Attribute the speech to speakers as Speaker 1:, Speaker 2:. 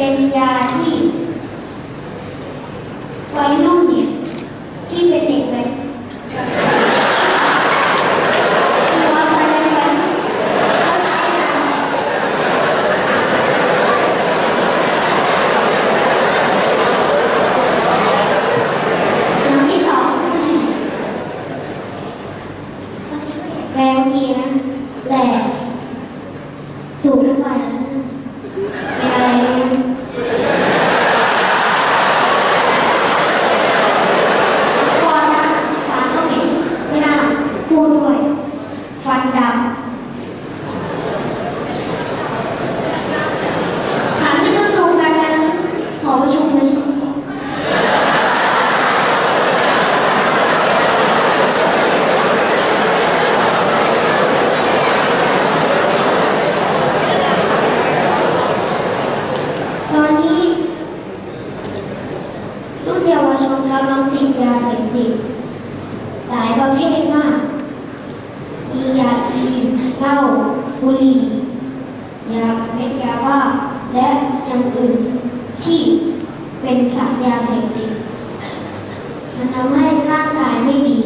Speaker 1: เป็นยาที่วัยรุ่นเนี่ยที่เป็นเด็กเลยชีวพลังงานเขาใช้นะอย่างที่สองแรงดีนะแหล่สูงไปนะเป็นอะไรนะพอนะฟันก็เหม็นไม่น่าพูดด้วย ฟันดำถามที่กระทรวงการงานหอประชุมเลย ตอนนี้รุ่นเยาวชนกำลังติดยาเสพติดหลายประเภทมาก มียาอีเหล้าบุหรี่ยาเม็ดยาบ้าและอย่างอื่นที่เป็นสารยาเสพติดมันทำให้ร่างกายไม่ดี